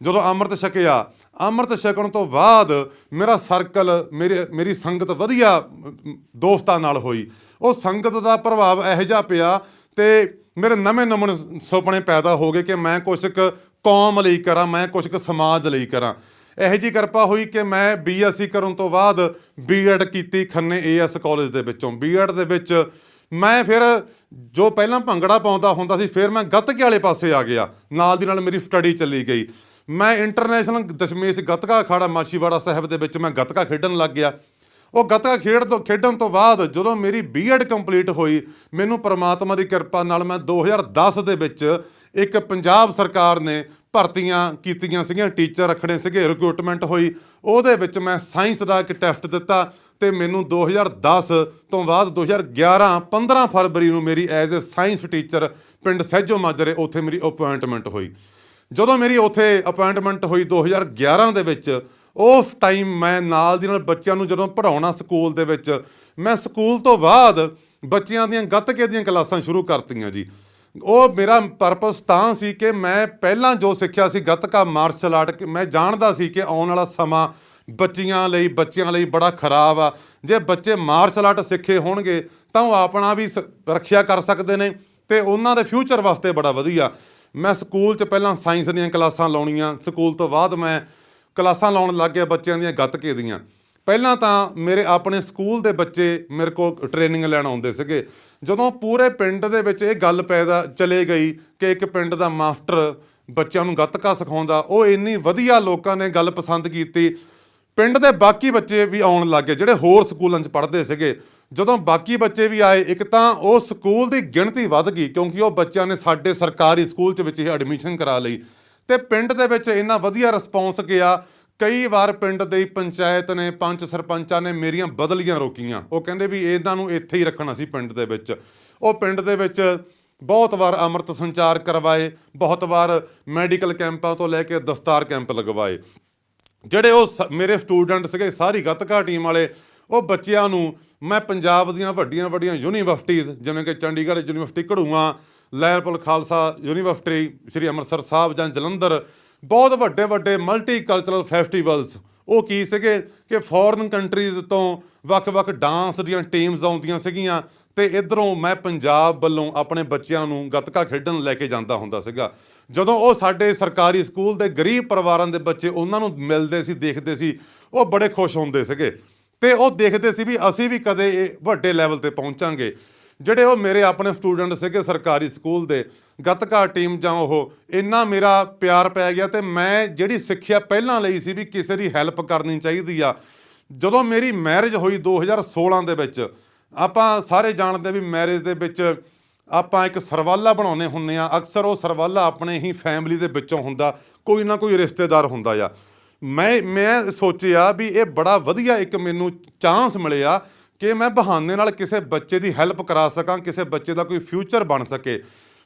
ਜਦੋਂ ਅੰਮ੍ਰਿਤ ਛਕਿਆ, ਅੰਮ੍ਰਿਤ ਛਕਣ ਤੋਂ ਬਾਅਦ ਮੇਰਾ ਸਰਕਲ ਮੇਰੇ, ਮੇਰੀ ਸੰਗਤ ਵਧੀਆ ਦੋਸਤਾਂ ਨਾਲ ਹੋਈ। ਉਹ ਸੰਗਤ ਦਾ ਪ੍ਰਭਾਵ ਇਹੋ ਜਿਹਾ ਪਿਆ ਤੇ ਮੇਰੇ ਨਵੇਂ ਨਵੇਂ ਸੁਪਨੇ ਪੈਦਾ ਹੋ ਗਏ ਕਿ ਮੈਂ ਕੁਛ ਕੁ ਕੌਮ ਲਈ ਕਰਾਂ, ਮੈਂ ਕੁਛ ਕੁ ਸਮਾਜ ਲਈ ਕਰਾਂ। ਇਹੋ ਜੀ ਕਿਰਪਾ ਹੋਈ ਕਿ ਮੈਂ ਬੀਐਸਸੀ ਕਰਨ ਤੋਂ ਬਾਅਦ ਬੀਐਡ ਕੀਤੀ ਖੰਨੇ ਏਐਸ ਕਾਲਜ ਦੇ ਵਿੱਚੋਂ। ਬੀਐਡ ਦੇ ਵਿੱਚ ਮੈਂ ਫਿਰ ਜੋ ਪਹਿਲਾਂ ਭੰਗੜਾ ਪਾਉਂਦਾ ਹੁੰਦਾ ਸੀ, ਫਿਰ ਮੈਂ ਗੱਤਕੇ ਵਾਲੇ ਪਾਸੇ ਆ ਗਿਆ। ਨਾਲ ਦੀ ਨਾਲ ਮੇਰੀ ਸਟੱਡੀ ਚੱਲੀ ਗਈ। ਮੈਂ ਇੰਟਰਨੈਸ਼ਨਲ ਦਸ਼ਮੇਸ਼ ਗੱਤਕਾ ਅਖਾੜਾ ਮਾਛੀਵਾੜਾ ਸਾਹਿਬ ਦੇ ਵਿੱਚ ਮੈਂ ਗੱਤਕਾ ਖੇਡਣ ਲੱਗ ਗਿਆ। ਉਹ ਗੱਤਕਾ ਖੇਡ ਤੋਂ ਖੇਡਣ ਤੋਂ ਬਾਅਦ ਜਦੋਂ ਮੇਰੀ ਬੀਐਡ ਕੰਪਲੀਟ ਹੋਈ, ਮੈਨੂੰ ਪ੍ਰਮਾਤਮਾ ਦੀ ਕਿਰਪਾ ਨਾਲ ਮੈਂ 2010 ਦੇ ਵਿੱਚ ਇੱਕ ਪੰਜਾਬ ਸਰਕਾਰ ਨੇ ਭਰਤੀਆਂ ਕੀਤੀਆਂ ਸੀਗੀਆਂ ਟੀਚਰ ਰੱਖਣੇ ਸੀਗੇ ਰਿਕਰੂਟਮੈਂਟ ਹੋਈ। ਉਹਦੇ ਵਿੱਚ ਮੈਂ ਸਾਇੰਸ ਦਾ ਇੱਕ ਟੈਸਟ ਦਿੱਤਾ। ਤੇ ਮੈਨੂੰ 2010 ਤੋਂ ਬਾਅਦ 2011 15 ਫਰਵਰੀ ਨੂੰ ਮੇਰੀ ਐਜ਼ ਅ ਸਾਇੰਸ ਟੀਚਰ ਪਿੰਡ ਸਹਿਜੋ ਮਾਜਰੇ ਉੱਥੇ ਮੇਰੀ ਅਪਾਇੰਟਮੈਂਟ ਹੋਈ। ਜਦੋਂ ਮੇਰੀ ਉੱਥੇ ਅਪਾਇੰਟਮੈਂਟ ਹੋਈ 2011 ਦੇ ਵਿੱਚ, ਉਸ ਟਾਈਮ ਮੈਂ ਨਾਲ ਦੀ ਨਾਲ ਬੱਚਿਆਂ ਨੂੰ ਜਦੋਂ ਪੜਾਉਣਾ ਸਕੂਲ ਦੇ ਵਿੱਚ, ਮੈਂ ਸਕੂਲ ਤੋਂ ਬਾਅਦ ਬੱਚਿਆਂ ਦੀਆਂ ਗੱਤਕੇ ਦੀਆਂ ਕਲਾਸਾਂ ਸ਼ੁਰੂ ਕਰਤੀਆਂ ਜੀ। ਉਹ ਮੇਰਾ ਪਰਪਸ ਤਾਂ ਸੀ ਕਿ ਮੈਂ ਪਹਿਲਾਂ ਜੋ ਸਿੱਖਿਆ ਸੀ ਗੱਤਕਾ ਮਾਰਸ਼ਲ ਆਰਟ ਕਿ ਮੈਂ ਜਾਣਦਾ ਸੀ ਕਿ ਆਉਣ ਵਾਲਾ ਸਮਾਂ ਬੱਚੀਆਂ ਲਈ, ਬੱਚਿਆਂ ਲਈ ਬੜਾ ਖਰਾਬ ਆ। ਜੇ ਬੱਚੇ ਮਾਰਸ਼ਲ ਆਰਟ ਸਿੱਖੇ ਹੋਣਗੇ, ਤਾਂ ਉਹ ਆਪਣਾ ਵੀ ਸ- ਰੱਖਿਆ ਕਰ ਸਕਦੇ ਨੇ ਤੇ ਉਹਨਾਂ ਦੇ ਫਿਊਚਰ ਵਾਸਤੇ ਬੜਾ ਵਧੀਆ। ਮੈਂ ਸਕੂਲ 'ਚ ਪਹਿਲਾਂ ਸਾਇੰਸ ਦੀਆਂ ਕਲਾਸਾਂ ਲਾਉਣੀਆਂ, ਸਕੂਲ ਤੋਂ ਬਾਅਦ ਮੈਂ ਕਲਾਸਾਂ ਲਾਉਣ ਲੱਗ ਗਿਆ ਬੱਚਿਆਂ ਦੀਆਂ ਗੱਤਕੇ ਦੀਆਂ। ਪਹਿਲਾਂ ਤਾਂ ਮੇਰੇ ਆਪਣੇ ਸਕੂਲ ਦੇ ਬੱਚੇ ਮੇਰੇ ਕੋਲ ਟ੍ਰੇਨਿੰਗ ਲੈਣ ਆਉਂਦੇ ਸੀਗੇ। ਜਦੋਂ ਪੂਰੇ ਪਿੰਡ ਦੇ ਵਿੱਚ ਇਹ ਗੱਲ ਪੈਦਾ ਚਲੇ ਗਈ ਕਿ ਇੱਕ ਪਿੰਡ ਦਾ ਮਾਸਟਰ ਬੱਚਿਆਂ ਨੂੰ ਗੱਤਕਾ ਸਿਖਾਉਂਦਾ, ਉਹ ਇੰਨੀ ਵਧੀਆ ਲੋਕਾਂ ਨੇ ਗੱਲ ਪਸੰਦ ਕੀਤੀ। ਪਿੰਡ ਦੇ ਬਾਕੀ ਬੱਚੇ ਵੀ ਆਉਣ ਲੱਗ ਗਏ, ਜਿਹੜੇ ਹੋਰ ਸਕੂਲਾਂ 'ਚ ਪੜ੍ਹਦੇ ਸੀਗੇ। ਜਦੋਂ ਬਾਕੀ ਬੱਚੇ ਵੀ ਆਏ, ਇੱਕ ਤਾਂ ਉਹ ਸਕੂਲ ਦੀ ਗਿਣਤੀ ਵੱਧ ਗਈ, ਕਿਉਂਕਿ ਉਹ ਬੱਚਿਆਂ ਨੇ ਸਾਡੇ ਸਰਕਾਰੀ ਸਕੂਲ 'ਚ ਵਿੱਚ ਹੀ ਐਡਮਿਸ਼ਨ ਕਰਾ ਲਈ। ਤੇ ਪਿੰਡ ਦੇ ਵਿੱਚ ਇੰਨਾ ਵਧੀਆ ਰਿਸਪੌਂਸ ਗਿਆ। ਕਈ ਵਾਰ ਪਿੰਡ ਦੇ ਪੰਚਾਇਤ ਨੇ, ਪੰਚ ਸਰਪੰਚਾਂ ਨੇ ਮੇਰੀਆਂ ਬਦਲੀਆਂ ਰੋਕੀਆਂ। ਉਹ ਕਹਿੰਦੇ ਵੀ ਇਹਨਾਂ ਨੂੰ ਇੱਥੇ ਹੀ ਰੱਖਣਾ ਸੀ ਪਿੰਡ ਦੇ ਵਿੱਚ। ਉਹ ਪਿੰਡ ਦੇ ਵਿੱਚ ਬਹੁਤ ਵਾਰ ਅੰਮ੍ਰਿਤ ਸੰਚਾਰ ਕਰਵਾਏ, ਬਹੁਤ ਵਾਰ ਮੈਡੀਕਲ ਕੈਂਪਾਂ ਤੋਂ ਲੈ ਕੇ ਦਸਤਾਰ ਕੈਂਪ ਲਗਵਾਏ। ਜਿਹੜੇ ਉਹ ਸ- ਮੇਰੇ ਸਟੂਡੈਂਟ ਸੀਗੇ, ਸਾਰੀ ਗੱਤਕਾ ਟੀਮ ਵਾਲੇ, ਉਹ ਬੱਚਿਆਂ ਨੂੰ ਮੈਂ ਪੰਜਾਬ ਦੀਆਂ ਵੱਡੀਆਂ ਵੱਡੀਆਂ ਯੂਨੀਵਰਸਿਟੀਆਂ ਜਿਵੇਂ ਕਿ ਚੰਡੀਗੜ੍ਹ ਯੂਨੀਵਰਸਿਟੀ, ਘੜੂਆਂ ਲੈਰਪੁਰ ਖਾਲਸਾ ਯੂਨੀਵਰਸਿਟੀ, ਸ੍ਰੀ ਅੰਮ੍ਰਿਤਸਰ ਸਾਹਿਬ ਜਾਂ ਜਲੰਧਰ, ਬਹੁਤ ਵੱਡੇ ਵੱਡੇ ਮਲਟੀਕਲਚਰਲ ਫੈਸਟੀਵਲਸ। ਉਹ ਕੀ ਸੀਗੇ ਕਿ ਫੋਰਨ ਕੰਟਰੀਜ਼ ਤੋਂ ਵੱਖ-ਵੱਖ ਡਾਂਸ ਦੀਆਂ ਟੀਮਸ ਆਉਂਦੀਆਂ ਸੀਗੀਆਂ ਤੇ ਇਧਰੋਂ ਮੈਂ ਪੰਜਾਬ ਵੱਲੋਂ ਆਪਣੇ ਬੱਚਿਆਂ ਨੂੰ ਗੱਤਕਾ ਖੇਡਣ ਲੈ ਕੇ ਜਾਂਦਾ ਹੁੰਦਾ ਸੀਗਾ। ਜਦੋਂ ਉਹ ਸਾਡੇ ਸਰਕਾਰੀ ਸਕੂਲ ਦੇ ਗਰੀਬ ਪਰਿਵਾਰਾਂ ਦੇ ਬੱਚੇ ਉਹਨਾਂ ਨੂੰ ਮਿਲਦੇ ਸੀ, ਦੇਖਦੇ ਸੀ, ਉਹ ਬੜੇ ਖੁਸ਼ ਹੁੰਦੇ ਸੀਗੇ। ਤੇ ਉਹ ਦੇਖਦੇ ਸੀ ਵੀ ਅਸੀਂ ਵੀ ਕਦੇ ਇਹ ਵੱਡੇ ਲੈਵਲ ਤੇ ਪਹੁੰਚਾਂਗੇ। ਜਿਹੜੇ ਉਹ ਮੇਰੇ ਆਪਣੇ ਸਟੂਡੈਂਟ ਸੀਗੇ ਸਰਕਾਰੀ ਸਕੂਲ ਦੇ, ਗੱਤਕਾ ਟੀਮ ਜਾਂ ਉਹ, ਇੰਨਾ ਮੇਰਾ ਪਿਆਰ ਪੈ ਗਿਆ ਤੇ ਮੈਂ ਜਿਹੜੀ ਸਿੱਖਿਆ ਪਹਿਲਾਂ ਲਈ ਸੀ ਵੀ ਕਿਸੇ ਦੀ ਹੈਲਪ ਕਰਨੀ ਚਾਹੀਦੀ ਆ। ਜਦੋਂ ਮੇਰੀ ਮੈਰਿਜ ਹੋਈ 2016 ਦੇ ਵਿੱਚ, ਆਪਾਂ ਸਾਰੇ ਜਾਣਦੇ ਵੀ ਮੈਰਿਜ ਦੇ ਵਿੱਚ ਆਪਾਂ ਇੱਕ ਸਰਵਾਲਾ ਬਣਾਉਨੇ ਹੁੰਨੇ ਆ ਅਕਸਰ ਉਹ ਸਰਵਾਲਾ ਆਪਣੇ ਹੀ ਫੈਮਿਲੀ ਦੇ ਵਿੱਚੋਂ ਹੁੰਦਾ, ਕੋਈ ਨਾ ਕੋਈ ਰਿਸ਼ਤੇਦਾਰ ਹੁੰਦਾ ਆ। ਮੈਂ ਮੈਂ ਸੋਚਿਆ ਵੀ ਇਹ ਬੜਾ ਵਧੀਆ ਇੱਕ ਮੈਨੂੰ ਚਾਂਸ ਮਿਲਿਆ ਕਿ ਮੈਂ ਬਹਾਨੇ ਨਾਲ ਕਿਸੇ ਬੱਚੇ ਦੀ ਹੈਲਪ ਕਰਾ ਸਕਾਂ, ਕਿਸੇ ਬੱਚੇ ਦਾ ਕੋਈ ਫਿਊਚਰ ਬਣ ਸਕੇ।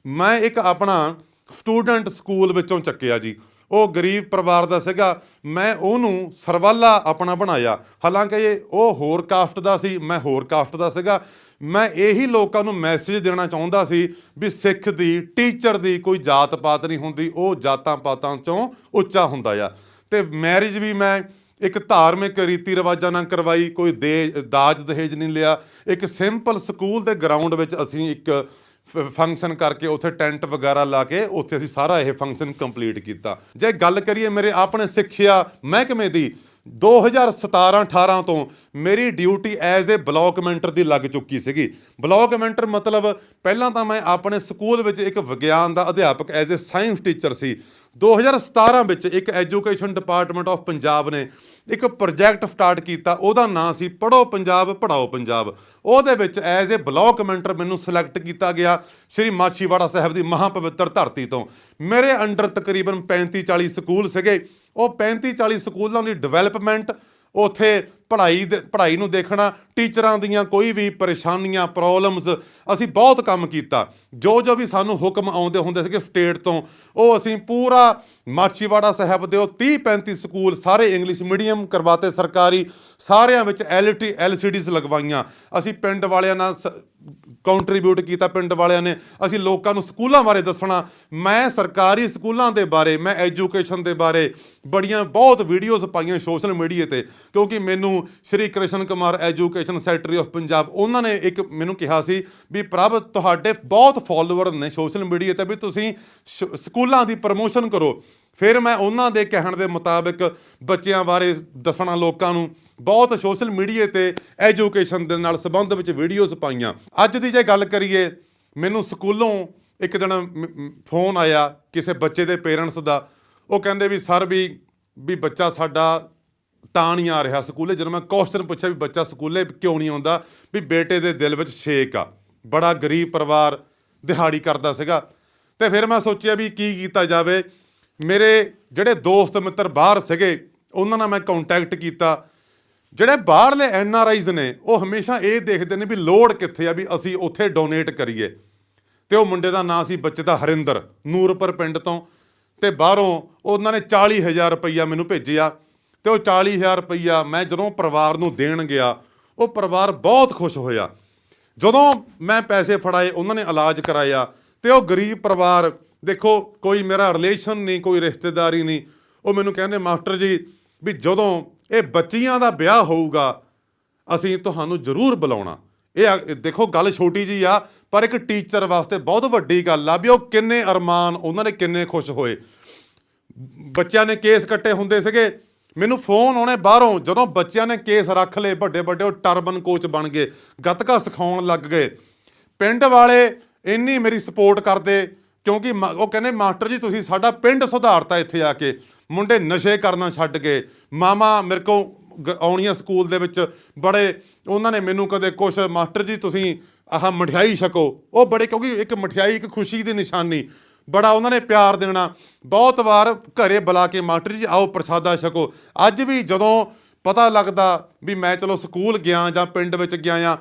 ਮੈਂ ਇੱਕ ਆਪਣਾ ਸਟੂਡੈਂਟ ਸਕੂਲ ਵਿੱਚੋਂ ਚੱਕਿਆ ਜੀ। ਉਹ ਗਰੀਬ ਪਰਿਵਾਰ ਦਾ ਸੀਗਾ। ਮੈਂ ਉਹਨੂੰ ਸਰਵਾਲਾ ਆਪਣਾ ਬਣਾਇਆ। ਹਾਲਾਂਕਿ ਉਹ ਹੋਰ ਕਾਸਟ ਦਾ ਸੀ, ਮੈਂ ਹੋਰ ਕਾਸਟ ਦਾ ਸੀਗਾ। ਮੈਂ ਇਹੀ ਲੋਕਾਂ ਨੂੰ ਮੈਸੇਜ ਦੇਣਾ ਚਾਹੁੰਦਾ ਸੀ ਵੀ ਸਿੱਖ ਦੀ ਟੀਚਰ ਦੀ ਕੋਈ ਜਾਤ ਪਾਤ ਨਹੀਂ ਹੁੰਦੀ, ਉਹ ਜਾਤਾਂ ਪਾਤਾਂ ਚੋਂ ਉੱਚਾ ਹੁੰਦਾ ਆ। ਤੇ ਮੈਰਿਜ ਵੀ ਮੈਂ ਇੱਕ ਧਾਰਮਿਕ ਰੀਤੀ ਰਿਵਾਜਾਂ ਨਾਲ ਕਰਵਾਈ, ਕੋਈ ਦੇ, ਦਾਜ ਦਹੇਜ ਨਹੀਂ ਲਿਆ। ਇੱਕ ਸਿੰਪਲ ਸਕੂਲ ਦੇ ਗਰਾਊਂਡ ਵਿੱਚ ਅਸੀਂ ਇੱਕ ਫੰਕਸ਼ਨ ਕਰਕੇ ਉੱਥੇ ਟੈਂਟ ਵਗੈਰਾ ਲਾ ਕੇ ਉੱਥੇ ਅਸੀਂ ਸਾਰਾ ਇਹ ਫੰਕਸ਼ਨ ਕੰਪਲੀਟ ਕੀਤਾ। ਜੇ ਗੱਲ ਕਰੀਏ ਮੇਰੇ ਆਪਣੇ ਸਿੱਖਿਆ ਮਹਿਕਮੇ ਦੀ 2017-18 ਤੋਂ ਮੇਰੀ duty as a block mentor ਦੀ ਲੱਗ ਚੁੱਕੀ ਸੀਗੀ। ਬਲਾਕ ਮੈਂਟਰ ਮਤਲਬ ਪਹਿਲਾਂ ਤਾਂ ਮੈਂ ਆਪਣੇ ਸਕੂਲ ਵਿੱਚ ਇੱਕ ਵਿਗਿਆਨ ਦਾ ਅਧਿਆਪਕ ਐਜ਼ ਅ ਸਾਇੰਸ ਟੀਚਰ ਸੀ। 2017 ਵਿੱਚ ਇੱਕ ਐਜੂਕੇਸ਼ਨ ਡਿਪਾਰਟਮੈਂਟ ਆਫ ਪੰਜਾਬ ਨੇ ਇੱਕ ਪ੍ਰੋਜੈਕਟ ਸਟਾਰਟ ਕੀਤਾ। ਉਹਦਾ ਨਾਂ ਸੀ ਪੜੋ ਪੰਜਾਬ ਪੜਾਓ ਪੰਜਾਬ। ਉਹਦੇ ਵਿੱਚ ਐਜ਼ ਅ ਬਲਾਕ ਮੈਂਟਰ ਮੈਨੂੰ ਸਿਲੈਕਟ ਕੀਤਾ ਗਿਆ ਸ਼੍ਰੀ ਮਾਛੀਵਾੜਾ ਸਾਹਿਬ ਦੀ ਮਹਾਪਵਿੱਤਰ ਧਰਤੀ ਤੋਂ। ਮੇਰੇ ਅੰਡਰ ਤਕਰੀਬਨ 35 40 ਸਕੂਲ ਸੀਗੇ। ਉਹ 35 40 ਸਕੂਲਾਂ ਦੀ ਡਿਵੈਲਪਮੈਂਟ, ਉਥੇ ਪੜ੍ਹਾਈ ਦੇ, ਪੜ੍ਹਾਈ ਨੂੰ ਦੇਖਣਾ, ਟੀਚਰਾਂ ਦੀਆਂ ਕੋਈ ਵੀ ਪਰੇਸ਼ਾਨੀਆਂ ਪ੍ਰੋਬਲਮਸ ਅਸੀਂ ਬਹੁਤ ਕੰਮ ਕੀਤਾ। ਜੋ ਜੋ ਵੀ ਸਾਨੂੰ ਹੁਕਮ ਆਉਂਦੇ ਹੁੰਦੇ ਸੀਗੇ ਸਟੇਟ ਤੋਂ, ਉਹ ਅਸੀਂ ਪੂਰਾ ਮਾਛੀਵਾੜਾ ਸਾਹਿਬ ਦੇ ਉਹ 30 35 ਸਕੂਲ ਸਾਰੇ ਇੰਗਲਿਸ਼ ਮੀਡੀਅਮ ਕਰਵਾਤੇ ਸਰਕਾਰੀ, ਸਾਰਿਆਂ ਵਿੱਚ ਐਲਟੀ ਐਲਸੀਡੀਜ਼ ਲਗਵਾਈਆਂ। ਅਸੀਂ ਪਿੰਡ ਵਾਲਿਆਂ ਨਾਲ ਕੰਟਰੀਬਿਊਟ ਕੀਤਾ ਪਿੰਡ ਵਾਲਿਆਂ ਨੇ। ਅਸੀਂ ਲੋਕਾਂ ਨੂੰ ਸਕੂਲਾਂ ਬਾਰੇ ਦੱਸਣਾ। ਮੈਂ ਸਰਕਾਰੀ ਸਕੂਲਾਂ ਦੇ ਬਾਰੇ, ਮੈਂ ਐਜੂਕੇਸ਼ਨ ਦੇ ਬਾਰੇ ਬੜੀਆਂ, ਬਹੁਤ ਵੀਡੀਓਜ਼ ਪਾਈਆਂ ਸੋਸ਼ਲ ਮੀਡੀਆ ਤੇ। ਕਿਉਂਕਿ ਮੈਨੂੰ Shri Krishan Kumar education secretary of Punjab ਉਹਨਾਂ ਨੇ ਇੱਕ ਮੈਨੂੰ ਕਿਹਾ ਸੀ ਵੀ ਪ੍ਰਭ, ਤੁਹਾਡੇ ਬਹੁਤ ਫਾਲੋਅਰ ਨੇ ਸੋਸ਼ਲ ਮੀਡੀਆ ਤੇ ਵੀ ਤੁਸੀਂ ਸ਼- ਸਕੂਲਾਂ ਦੀ ਪ੍ਰਮੋਸ਼ਨ ਕਰੋ। ਫਿਰ ਮੈਂ ਉਹਨਾਂ ਦੇ ਕਹਿਣ ਦੇ ਮੁਤਾਬਿਕ ਬੱਚਿਆਂ ਬਾਰੇ ਦੱਸਣਾ ਲੋਕਾਂ ਨੂੰ, ਬਹੁਤ ਸੋਸ਼ਲ ਮੀਡੀਆ ਤੇ ਐਜੂਕੇਸ਼ਨ ਦੇ ਨਾਲ ਸੰਬੰਧ ਵਿੱਚ ਵੀਡੀਓਜ਼ ਪਾਈਆਂ। ਅੱਜ ਦੀ ਜੇ ਗੱਲ ਕਰੀਏ, ਮੈਨੂੰ ਸਕੂਲੋਂ ਇੱਕ ਦਿਨ ਫੋਨ ਆਇਆ ਕਿਸੇ ਬੱਚੇ ਦੇ ਪੇਰੈਂਟਸ ਦਾ। ਉਹ ਕਹਿੰਦੇ ਵੀ, ਸਰ ਵੀ ਵੀ ਬੱਚਾ ਸਾਡਾ ਤਾਂ ਨਹੀਂ ਆ ਰਿਹਾ ਸਕੂਲੇ। ਜਦੋਂ ਮੈਂ ਕੁਐਸਚਨ ਪੁੱਛਿਆ ਵੀ, ਬੱਚਾ ਸਕੂਲੇ ਕਿਉਂ ਨਹੀਂ ਆਉਂਦਾ? ਵੀ ਬੇਟੇ ਦੇ ਦਿਲ ਵਿੱਚ ਛੇਕ ਆ। ਬੜਾ ਗਰੀਬ ਪਰਿਵਾਰ ਦਿਹਾੜੀ ਕਰਦਾ ਸੀਗਾ। ਤੇ ਫਿਰ ਮੈਂ ਸੋਚਿਆ ਵੀ ਕੀ ਕੀਤਾ ਜਾਵੇ। ਮੇਰੇ ਜਿਹੜੇ ਦੋਸਤ ਮਿੱਤਰ ਬਾਹਰ ਸੀਗੇ, ਉਹਨਾਂ ਨਾਲ ਮੈਂ ਕੰਟੈਕਟ ਕੀਤਾ। ਜਿਹੜੇ ਬਾਹਰਲੇ ਐਨ ਆਰ ਆਈਜ਼ ਨੇ, ਉਹ ਹਮੇਸ਼ਾ ਇਹ ਦੇਖਦੇ ਨੇ ਵੀ ਲੋੜ ਕਿੱਥੇ ਆ ਵੀ ਅਸੀਂ ਉੱਥੇ ਡੋਨੇਟ ਕਰੀਏ। ਤੇ ਉਹ ਮੁੰਡੇ ਦਾ ਨਾਂ ਸੀ ਬੱਚੇ ਦਾ ਹਰਿੰਦਰ, ਨੂਰਪੁਰ ਪਿੰਡ ਤੋਂ। ਤੇ ਬਾਹਰੋਂ ਉਹਨਾਂ ਨੇ 40000 ਰੁਪਈਆ ਮੈਨੂੰ ਭੇਜਿਆ। ਤੇ ਉਹ 40000 ਰੁਪਈਆ ਮੈਂ ਜਦੋਂ ਪਰਿਵਾਰ ਨੂੰ ਦੇਣ ਗਿਆ, ਉਹ ਪਰਿਵਾਰ ਬਹੁਤ ਖੁਸ਼ ਹੋਇਆ। ਜਦੋਂ ਮੈਂ ਪੈਸੇ ਫੜਾਏ, ਉਹਨਾਂ ਨੇ ਇਲਾਜ ਕਰਾਇਆ। ਤੇ ਉਹ ਗਰੀਬ ਪਰਿਵਾਰ ਦੇਖੋ, ਕੋਈ ਮੇਰਾ ਰਿਲੇਸ਼ਨ ਨਹੀਂ, ਕੋਈ ਰਿਸ਼ਤੇਦਾਰੀ ਨਹੀਂ। ਉਹ ਮੈਨੂੰ ਕਹਿੰਦੇ, ਮਾਸਟਰ ਜੀ, ਵੀ ਜਦੋਂ ਇਹ ਬੱਚੀਆਂ ਦਾ ਵਿਆਹ ਹੋਊਗਾ, ਅਸੀਂ ਤੁਹਾਨੂੰ ਜ਼ਰੂਰ ਬੁਲਾਉਣਾ। ਇਹ ਆ- ਦੇਖੋ, ਗੱਲ ਛੋਟੀ ਜੀ ਆ, ਪਰ ਇੱਕ ਟੀਚਰ ਵਾਸਤੇ ਬਹੁਤ ਵੱਡੀ ਗੱਲ ਆ ਵੀ ਉਹ ਕਿੰਨੇ ਅਰਮਾਨ, ਉਹਨਾਂ ਨੇ ਕਿੰਨੇ ਖੁਸ਼ ਹੋਏ। ਬੱਚਿਆਂ ਨੇ ਕੇਸ ਕੱਟੇ ਹੁੰਦੇ ਸੀਗੇ। ਮੈਨੂੰ ਫੋਨ ਆਉਣੇ ਬਾਹਰੋਂ, ਜਦੋਂ ਬੱਚਿਆਂ ਨੇ ਕੇਸ ਰੱਖ ਲਏ ਵੱਡੇ ਵੱਡੇ ਉਹ ਟਰਬਨ ਕੋਚ ਬਣ ਗਏ, ਗੱਤਕਾ ਸਿਖਾਉਣ ਲੱਗ ਗਏ। ਪਿੰਡ ਵਾਲੇ ਇੰਨੀ ਮੇਰੀ ਸਪੋਰਟ ਕਰਦੇ ਕਿਉਂਕਿ ਮ- ਉਹ ਕਹਿੰਦੇ, ਮਾਸਟਰ ਜੀ, ਤੁਸੀਂ ਸਾਡਾ ਪਿੰਡ ਸੁਧਾਰਤਾ ਇੱਥੇ ਆ ਕੇ। ਮੁੰਡੇ ਨਸ਼ੇ ਕਰਨਾ ਛੱਡ ਕੇ, ਮਾਮਾ ਮੇਰੇ ਕੋ ਆਉਣੀਆਂ ਸਕੂਲ ਦੇ ਵਿੱਚ ਬੜੇ, ਉਹਨਾਂ ਨੇ ਮੈਨੂੰ ਕਦੇ ਕੁਛ, ਮਾਸਟਰ ਜੀ, ਤੁਸੀਂ ਆਹ ਮਠਿਆਈ ਛਕੋ। ਉਹ ਬੜੇ, ਕਿਉਂਕਿ ਇੱਕ ਮਠਿਆਈ, ਇੱਕ ਖੁਸ਼ੀ ਦੀ ਨਿਸ਼ਾਨੀ। ਬੜਾ ਉਹਨਾਂ ਨੇ ਪਿਆਰ ਦੇਣਾ। ਬਹੁਤ ਵਾਰ ਘਰੇ ਬੁਲਾ ਕੇ, ਮਾਸਟਰ ਜੀ, ਆਓ ਪ੍ਰਸਾਦਾ ਛਕੋ। ਅੱਜ ਵੀ ਜਦੋਂ ਪਤਾ ਲੱਗਦਾ ਵੀ ਮੈਂ ਚਲੋ ਸਕੂਲ ਗਿਆ ਜਾਂ ਪਿੰਡ ਵਿੱਚ ਗਿਆ ਆ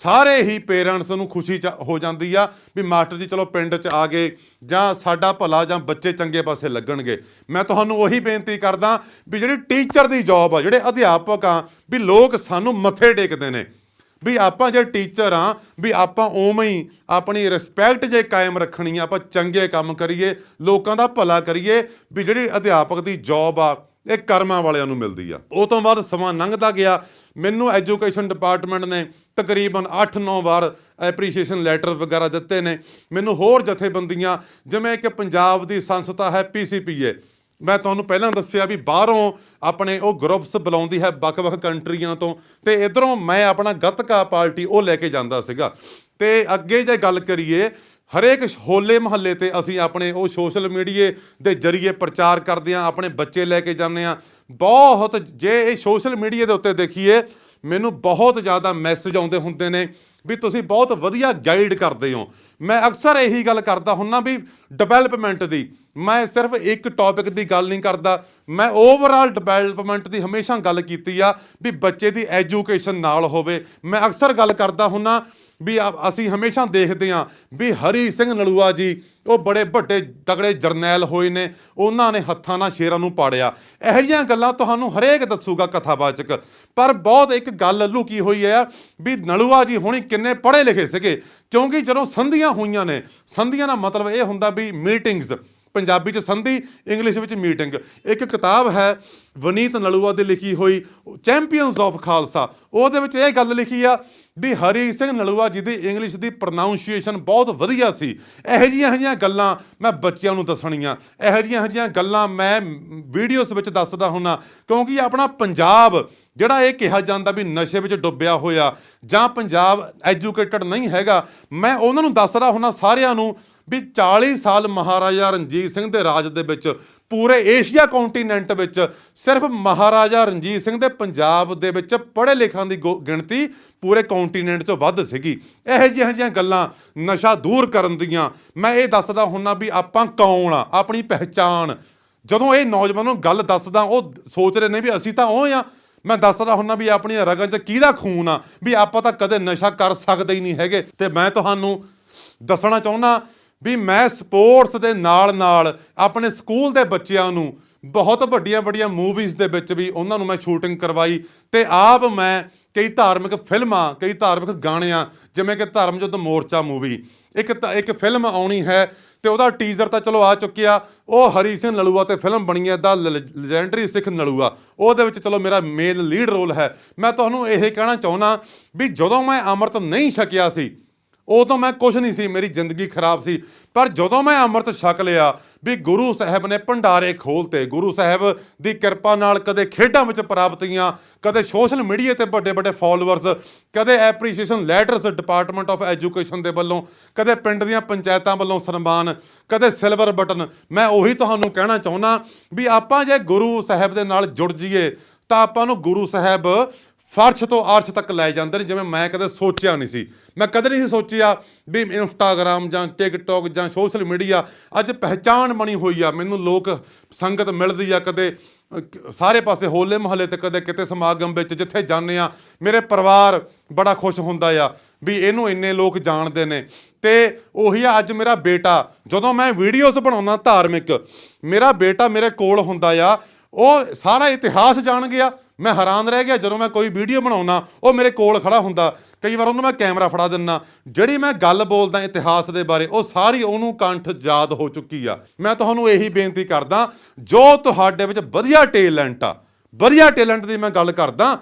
ਸਾਰੇ ਹੀ ਪੇਰੈਂਟਸ ਨੂੰ ਖੁਸ਼ੀ ਹੋ ਜਾਂਦੀ ਆ ਵੀ ਮਾਸਟਰ ਜੀ, ਚਲੋ ਪਿੰਡ ਚ ਆ ਗਏ ਜਾਂ ਸਾਡਾ ਭਲਾ ਜਾਂ ਬੱਚੇ ਚੰਗੇ ਪਾਸੇ ਲੱਗਣਗੇ। ਮੈਂ ਤੁਹਾਨੂੰ ਉਹੀ ਬੇਨਤੀ ਕਰਦਾ ਵੀ ਜਿਹੜੀ ਟੀਚਰ ਦੀ ਜੌਬ ਆ, ਜਿਹੜੇ ਅਧਿਆਪਕ ਆ, ਵੀ ਲੋਕ ਸਾਨੂੰ ਮੱਥੇ ਟੇਕਦੇ ਨੇ। ਵੀ ਆਪਾਂ ਜੇ ਟੀਚਰ ਆ, ਵੀ ਆਪਾਂ ਉਵੇਂ ਹੀ ਆਪਣੀ ਰਿਸਪੈਕਟ ਜੇ ਕਾਇਮ ਰੱਖਣੀ ਆ, ਆਪਾਂ ਚੰਗੇ ਕੰਮ ਕਰੀਏ, ਲੋਕਾਂ ਦਾ ਭਲਾ ਕਰੀਏ, ਵੀ ਜਿਹੜੀ ਅਧਿਆਪਕ ਦੀ ਜੌਬ ਆ, ਇਹ ਕਰਮਾਂ ਵਾਲਿਆਂ ਨੂੰ ਮਿਲਦੀ ਆ। ਉਹ ਤੋਂ ਬਾਅਦ ਸਮਾਂ ਲੰਘਦਾ ਗਿਆ। ਮੈਨੂੰ ਐਜੂਕੇਸ਼ਨ ਡਿਪਾਰਟਮੈਂਟ ਨੇ ਤਕਰੀਬਨ 8-9 ਵਾਰ ਐਪਰੀਸ਼ੀਏਸ਼ਨ ਲੈਟਰ ਵਗੈਰਾ ਦਿੱਤੇ ਨੇ। ਮੈਨੂੰ ਹੋਰ ਜਥੇਬੰਦੀਆਂ, ਜਿਵੇਂ ਕਿ ਪੰਜਾਬ ਦੀ ਸੰਸਥਾ ਹੈ ਪੀਸੀਪੀਏ ਮੈਂ ਤੁਹਾਨੂੰ ਪਹਿਲਾਂ ਦੱਸਿਆ ਵੀ ਬਾਹਰੋਂ ਆਪਣੇ ਉਹ ਗਰੁੱਪਸ ਬੁਲਾਉਂਦੀ ਹੈ ਵੱਖ-ਵੱਖ ਕੰਟਰੀਆਂ ਤੋਂ ਤੇ ਇਧਰੋਂ ਮੈਂ ਆਪਣਾ ਗੱਤਕਾ ਪਾਰਟੀ ਉਹ ਲੈ ਕੇ ਜਾਂਦਾ ਸੀਗਾ। ਤੇ ਅੱਗੇ ਜੇ ਗੱਲ ਕਰੀਏ, ਹਰੇਕ ਹੋਲੇ ਮਹੱਲੇ ਤੇ ਅਸੀਂ ਆਪਣੇ ਉਹ ਸੋਸ਼ਲ ਮੀਡੀਏ ਦੇ ਜ਼ਰੀਏ ਪ੍ਰਚਾਰ ਕਰਦੇ ਹਾਂ, ਆਪਣੇ ਬੱਚੇ ਲੈ ਕੇ ਜਾਂਦੇ ਹਾਂ ਬਹੁਤ ਜੇ ਇਹ ਸੋਸ਼ਲ ਮੀਡੀਆ ਦੇ ਉੱਤੇ ਦੇਖੀਏ, ਮੈਨੂੰ ਬਹੁਤ ਜ਼ਿਆਦਾ ਮੈਸੇਜ ਆਉਂਦੇ ਹੁੰਦੇ ਨੇ ਵੀ ਤੁਸੀਂ ਬਹੁਤ ਵਧੀਆ ਗਾਈਡ ਕਰਦੇ ਹੋ। ਮੈਂ ਅਕਸਰ ਇਹੀ ਗੱਲ ਕਰਦਾ ਹੁੰਨਾ ਵੀ ਡਿਵੈਲਪਮੈਂਟ ਦੀ। ਮੈਂ ਸਿਰਫ ਇੱਕ ਟੌਪਿਕ ਦੀ ਗੱਲ ਨਹੀਂ ਕਰਦਾ, ਮੈਂ ਓਵਰਆਲ ਡਿਵੈਲਪਮੈਂਟ ਦੀ ਹਮੇਸ਼ਾ ਗੱਲ ਕੀਤੀ ਆ ਵੀ ਬੱਚੇ ਦੀ ਐਜੂਕੇਸ਼ਨ ਨਾਲ ਹੋਵੇ। ਮੈਂ ਅਕਸਰ ਗੱਲ ਕਰਦਾ ਹੁੰਨਾ ਵੀ ਅਸੀਂ ਹਮੇਸ਼ਾ ਦੇਖਦੇ ਹਾਂ ਵੀ ਹਰੀ ਸਿੰਘ ਨਲੂਆ ਜੀ, ਉਹ ਬੜੇ ਵੱਡੇ ਤਗੜੇ ਜਰਨੈਲ ਹੋਏ ਨੇ। ਉਹਨਾਂ ਨੇ ਹੱਥਾਂ ਨਾਲ ਸ਼ੇਰਾਂ ਨੂੰ ਪਾੜਿਆ। ਇਹੋ ਜਿਹੀਆਂ ਗੱਲਾਂ ਤੁਹਾਨੂੰ ਹਰੇਕ ਦੱਸੂਗਾ ਕਥਾਵਾਚਕ। ਪਰ ਬਹੁਤ ਇੱਕ ਗੱਲ ਲੁਕੀ ਹੋਈ ਹੈ ਵੀ ਨਲੂਆ ਜੀ ਹੁਣੀ ਕਿੰਨੇ ਪੜ੍ਹੇ ਲਿਖੇ ਸੀਗੇ। ਕਿਉਂਕਿ ਜਦੋਂ ਸੰਧੀਆਂ ਹੋਈਆਂ ਨੇ, ਸੰਧੀਆਂ ਦਾ ਮਤਲਬ ਇਹ ਹੁੰਦਾ ਵੀ ਮੀਟਿੰਗਸ। ਪੰਜਾਬੀ ਚ ਸੰਧੀ, ਇੰਗਲਿਸ਼ ਵਿੱਚ ਮੀਟਿੰਗ। ਇੱਕ ਕਿਤਾਬ ਹੈ ਵਨੀਤ ਨਲੂਆ ਦੀ ਲਿਖੀ ਹੋਈ, ਚੈਂਪੀਅਨਸ ਆਫ ਖਾਲਸਾ। ਉਹਦੇ ਵਿੱਚ ਇਹ ਗੱਲ ਲਿਖੀ ਆ ਵੀ ਹਰੀ ਸਿੰਘ ਨਲੂਆ ਜੀ ਦੀ ਇੰਗਲਿਸ਼ ਦੀ ਪ੍ਰੋਨਾਂਸੀਏਸ਼ਨ ਬਹੁਤ ਵਧੀਆ ਸੀ। ਇਹੋ ਜਿਹੀਆਂ ਇਹੋ ਜਿਹੀਆਂ ਗੱਲਾਂ ਮੈਂ ਬੱਚਿਆਂ ਨੂੰ ਦੱਸਣੀਆਂ। ਇਹੋ ਜਿਹੀਆਂ ਇਹੋ ਜਿਹੀਆਂ ਗੱਲਾਂ ਮੈਂ ਵੀਡੀਓਜ਼ ਵਿੱਚ ਦੱਸਦਾ ਹੁੰਨਾ, ਕਿਉਂਕਿ ਆਪਣਾ ਪੰਜਾਬ, ਜਿਹੜਾ ਇਹ ਕਿਹਾ ਜਾਂਦਾ ਵੀ ਨਸ਼ੇ ਵਿੱਚ ਡੁੱਬਿਆ ਹੋਇਆ ਜਾਂ ਪੰਜਾਬ ਐਜੂਕੇਟਡ ਨਹੀਂ ਹੈਗਾ, ਮੈਂ ਉਹਨਾਂ ਨੂੰ ਦੱਸਦਾ ਹੁੰਨਾ ਸਾਰਿਆਂ ਨੂੰ ਵੀ 40 ਸਾਲ ਮਹਾਰਾਜਾ ਰਣਜੀਤ ਸਿੰਘ ਦੇ ਰਾਜ ਦੇ ਵਿੱਚ, ਪੂਰੇ ਏਸ਼ੀਆ ਕੰਟੀਨੈਂਟ ਵਿੱਚ ਸਿਰਫ ਮਹਾਰਾਜਾ ਰਣਜੀਤ ਸਿੰਘ ਦੇ ਪੰਜਾਬ ਦੇ ਵਿੱਚ ਪੜ੍ਹੇ ਲਿਖਾਂ ਦੀ ਗੋ- ਗਿਣਤੀ ਪੂਰੇ ਕੰਟੀਨੈਂਟ ਤੋਂ ਵੱਧ ਸੀਗੀ। ਇਹੋ ਜਿਹੀਆਂ ਜਿਹੀਆਂ ਗੱਲਾਂ ਨਸ਼ਾ ਦੂਰ ਕਰਨ ਦੀਆਂ, ਮੈਂ ਇਹ ਦੱਸਦਾ ਹੁੰਨਾ ਵੀ ਆਪਾਂ ਕੌਣ ਆ, ਆਪਣੀ ਪਹਿਚਾਣ। ਜਦੋਂ ਇਹ ਨੌਜਵਾਨ ਨੂੰ ਗੱਲ ਦੱਸਦਾ, ਉਹ ਸੋਚ ਰਹੇ ਨੇ ਵੀ ਅਸੀਂ ਤਾਂ ਉਹ ਆ। ਮੈਂ ਦੱਸਦਾ ਹੁੰਨਾ ਵੀ ਆਪਣੀਆਂ ਰਗਾਂ 'ਚ ਕਿਹਦਾ ਖੂਨ ਆ, ਵੀ ਆਪਾਂ ਤਾਂ ਕਦੇ ਨਸ਼ਾ ਕਰ ਸਕਦੇ ਹੀ ਨਹੀਂ ਹੈਗੇ। ਤੇ ਮੈਂ ਤੁਹਾਨੂੰ ਦੱਸਣਾ ਚਾਹੁੰਦਾ ਵੀ ਮੈਂ ਸਪੋਰਟਸ ਦੇ ਨਾਲ ਨਾਲ ਆਪਣੇ ਸਕੂਲ ਦੇ ਬੱਚਿਆਂ ਨੂੰ ਬਹੁਤ ਵੱਡੀਆਂ ਵੱਡੀਆਂ ਮੂਵੀਜ਼ ਦੇ ਵਿੱਚ ਵੀ ਉਹਨਾਂ ਨੂੰ ਮੈਂ ਸ਼ੂਟਿੰਗ ਕਰਵਾਈ ਤੇ ਆਪ ਮੈਂ ਕਈ ਧਾਰਮਿਕ ਫਿਲਮਾਂ, ਕਈ ਧਾਰਮਿਕ ਗਾਣਿਆਂ, ਜਿਵੇਂ ਕਿ ਧਰਮ ਯੁੱਧ ਮੋਰਚਾ ਮੂਵੀ, ਇੱਕ ਤਾਂ, ਇੱਕ ਫਿਲਮ ਆਉਣੀ ਹੈ ਤੇ ਉਹਦਾ ਟੀਜ਼ਰ ਤਾਂ ਚਲੋ ਆ ਚੁੱਕਿਆ, ਉਹ ਹਰੀ ਸਿੰਘ ਨਲੂਆ ਤੇ ਫਿਲਮ ਬਣੀ ਹੈ, ਦਾ ਲੈਜੈਂਡਰੀ ਸਿੱਖ ਨਲੂਆ, ਉਹਦੇ ਵਿੱਚ ਚਲੋ ਮੇਰਾ ਮੇਨ ਲੀਡ ਰੋਲ ਹੈ। ਮੈਂ ਤੁਹਾਨੂੰ ਇਹ ਕਹਿਣਾ ਚਾਹੁੰਦਾ ਵੀ ਜਦੋਂ ਮੈਂ ਅੰਮ੍ਰਿਤ ਨਹੀਂ ਛਕਿਆ ਸੀ ਉਹ ਉਦੋਂ ਮੈਂ ਕੁਝ ਨਹੀਂ ਸੀ, ਮੇਰੀ ਜ਼ਿੰਦਗੀ ਖਰਾਬ ਸੀ। ਪਰ ਜਦੋਂ ਮੈਂ ਅੰਮ੍ਰਿਤ ਛਕ ਲਿਆ ਵੀ ਗੁਰੂ ਸਾਹਿਬ ਨੇ ਭੰਡਾਰੇ ਖੋਲਤੇ ਗੁਰੂ ਸਾਹਿਬ ਦੀ ਕਿਰਪਾ ਨਾਲ ਕਦੇ ਖੇਡਾਂ ਵਿੱਚ ਪ੍ਰਾਪਤੀਆਂ, ਕਦੇ ਸੋਸ਼ਲ ਮੀਡੀਆ ਤੇ ਵੱਡੇ ਵੱਡੇ ਫਾਲੋਅਰਸ ਕਦੇ appreciation letters department of education ਦੇ ਵੱਲੋਂ, ਕਦੇ ਪਿੰਡ ਦੀਆਂ ਪੰਚਾਇਤਾਂ ਵੱਲੋਂ ਸਨਮਾਨ, ਕਦੇ ਸਿਲਵਰ ਬਟਨ ਮੈਂ ਉਹੀ ਤੁਹਾਨੂੰ ਕਹਿਣਾ ਚਾਹੁੰਦਾ ਵੀ ਆਪਾਂ ਜੇ ਗੁਰੂ ਸਾਹਿਬ ਦੇ ਨਾਲ ਜੁੜ ਜਾਈਏ, ਤਾਂ ਆਪਾਂ ਨੂੰ ਗੁਰੂ ਸਾਹਿਬ ਫਰਸ਼ ਤੋਂ ਅਰਸ਼ ਤੱਕ ਲੈ ਜਾਂਦੇ ਨੇ, ਜਿਵੇਂ ਮੈਂ ਕਦੇ ਸੋਚਿਆ ਨਹੀਂ ਸੀ। ਮੈਂ ਕਦੇ ਨਹੀਂ ਸੋਚਿਆ ਵੀ ਇੰਸਟਾਗ੍ਰਾਮ ਜਾਂ ਟਿਕਟੌਕ ਜਾਂ ਸੋਸ਼ਲ ਮੀਡੀਆ ਅੱਜ ਪਹਿਚਾਣ ਬਣੀ ਹੋਈ ਆ, ਮੈਨੂੰ ਲੋਕ ਸੰਗਤ ਮਿਲਦੀ ਆ ਕਦੇ ਸਾਰੇ ਪਾਸੇ ਹੋਲੇ ਮਹੱਲੇ ਤੇ ਕਦੇ ਕਿਤੇ ਸਮਾਗਮ ਵਿੱਚ ਜਿੱਥੇ ਜਾਂਦੇ ਆ, ਮੇਰੇ ਪਰਿਵਾਰ ਬੜਾ ਖੁਸ਼ ਹੁੰਦਾ ਆ ਵੀ ਇਹਨੂੰ ਇੰਨੇ ਲੋਕ ਜਾਣਦੇ ਨੇ। ਤੇ ਉਹੀ ਆ, ਅੱਜ ਮੇਰਾ ਬੇਟਾ, ਜਦੋਂ ਮੈਂ ਵੀਡੀਓਜ਼ ਬਣਾਉਣਾ ਧਾਰਮਿਕ, ਮੇਰਾ ਬੇਟਾ ਮੇਰੇ ਕੋਲ ਹੁੰਦਾ ਆ ਉਹ ਸਾਰਾ ਇਤਿਹਾਸ ਜਾਣ ਗਿਆ। ਮੈਂ ਹੈਰਾਨ ਰਹਿ ਗਿਆ ਜਦੋਂ ਮੈਂ ਕੋਈ ਵੀਡੀਓ ਬਣਾਉਣਾ ਉਹ ਮੇਰੇ ਕੋਲ ਖੜਾ ਹੁੰਦਾ। ਕਈ ਵਾਰ ਉਹਨੂੰ ਮੈਂ ਕੈਮਰਾ ਫੜਾ ਦਿੰਨਾ। ਜਿਹੜੀ ਮੈਂ ਗੱਲ ਬੋਲਦਾ ਇਤਿਹਾਸ ਦੇ ਬਾਰੇ, ਉਹ ਸਾਰੀ ਉਹਨੂੰ ਕੰਠ ਯਾਦ ਹੋ ਚੁੱਕੀ ਆ। ਮੈਂ ਤੁਹਾਨੂੰ ਇਹੀ ਬੇਨਤੀ ਕਰਦਾ, ਜੋ ਤੁਹਾਡੇ ਵਿੱਚ ਵਧੀਆ ਟੈਲੈਂਟ ਆ, ਵਧੀਆ ਟੈਲੈਂਟ ਦੀ ਮੈਂ ਗੱਲ ਕਰਦਾ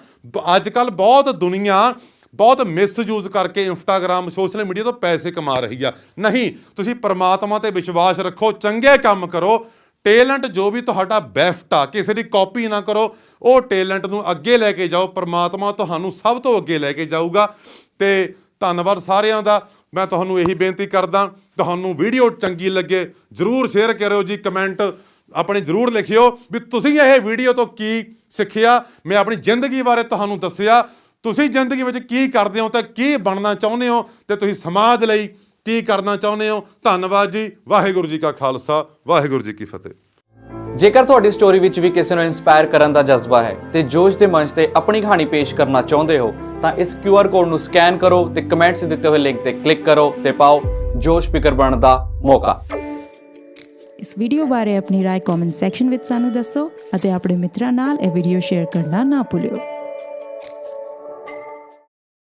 ਅੱਜ ਕੱਲ ਬਹੁਤ ਦੁਨੀਆ ਬਹੁਤ ਮਿਸਯੂਜ਼ ਕਰਕੇ ਇੰਸਟਾਗ੍ਰam ਸੋਸ਼ਲ ਮੀਡੀਆ ਤੋਂ ਪੈਸੇ ਕਮਾ ਰਹੀ ਆ। ਨਹੀਂ, ਤੁਸੀਂ ਪਰਮਾਤਮਾ ਤੇ ਵਿਸ਼ਵਾਸ ਰੱਖੋ, ਚੰਗੇ ਕੰਮ ਕਰੋ ਟੈਲੈਂਟ ਜੋ ਵੀ ਤੁਹਾਡਾ ਬੈਸਟ ਆ, ਕਿਸੇ ਦੀ ਕਾਪੀ ਨਾ ਕਰੋ, ਉਹ ਟੈਲੈਂਟ ਨੂੰ ਅੱਗੇ ਲੈ ਕੇ ਜਾਓ, ਪ੍ਰਮਾਤਮਾ ਤੁਹਾਨੂੰ ਸਭ ਤੋਂ ਅੱਗੇ ਲੈ ਕੇ ਜਾਊਗਾ। ਤੇ ਧੰਨਵਾਦ ਸਾਰਿਆਂ ਦਾ। ਮੈਂ ਤੁਹਾਨੂੰ ਇਹੀ ਬੇਨਤੀ ਕਰਦਾ, ਤੁਹਾਨੂੰ ਵੀਡੀਓ ਚੰਗੀ ਲੱਗੇ, ਜਰੂਰ ਸ਼ੇਅਰ ਕਰਿਓ ਜੀ ਕਮੈਂਟ ਆਪਣੇ ਜਰੂਰ ਲਿਖਿਓ ਵੀ ਤੁਸੀਂ ਇਹ ਵੀਡੀਓ ਤੋਂ ਕੀ ਸਿੱਖਿਆ, ਮੈਂ ਆਪਣੀ ਜ਼ਿੰਦਗੀ ਬਾਰੇ ਤੁਹਾਨੂੰ ਦੱਸਿਆ। ਤੁਸੀਂ ਜ਼ਿੰਦਗੀ ਵਿੱਚ ਕੀ ਕਰਦੇ ਹੋ ਤੇ ਕੀ ਬਣਨਾ ਚਾਹੁੰਦੇ ਹੋ ਤੇ ਤੁਸੀਂ ਸਮਾਜ ਲਈ ਕੀ ਕਰਨਾ ਚਾਹੁੰਦੇ ਹੋ ਧੰਨਵਾਦ ਜੀ ਵਾਹਿਗੁਰੂ ਜੀ ਕਾ ਖਾਲਸਾ ਵਾਹਿਗੁਰੂ ਜੀ ਕੀ ਫਤਿਹ ਜੇਕਰ ਤੁਹਾਡੀ ਸਟੋਰੀ ਵਿੱਚ ਵੀ ਕਿਸੇ ਨੂੰ ਇਨਸਪਾਇਰ ਕਰਨ ਦਾ ਜਜ਼ਬਾ ਹੈ ਤੇ ਜੋਸ਼ ਦੇ ਮੰਚ ਤੇ ਆਪਣੀ ਕਹਾਣੀ ਪੇਸ਼ ਕਰਨਾ ਚਾਹੁੰਦੇ ਹੋ ਤਾਂ ਇਸ QR ਕੋਡ ਨੂੰ ਸਕੈਨ ਕਰੋ ਤੇ ਕਮੈਂਟਸ ਦਿੱਤੇ ਹੋਏ ਲਿੰਕ ਤੇ ਕਲਿੱਕ ਕਰੋ ਤੇ ਪਾਓ ਜੋਸ਼ ਸਪੀਕਰ ਬਣਨ ਦਾ ਮੌਕਾ ਇਸ ਵੀਡੀਓ ਬਾਰੇ ਆਪਣੀ رائے ਕਮੈਂਟ ਸੈਕਸ਼ਨ ਵਿੱਚ ਸਾਨੂੰ ਦੱਸੋ ਅਤੇ ਆਪਣੇ ਮਿੱਤਰਾਂ ਨਾਲ ਇਹ ਵੀਡੀਓ ਸ਼ੇਅਰ ਕਰਨਾ ਨਾ ਭੁੱਲਿਓ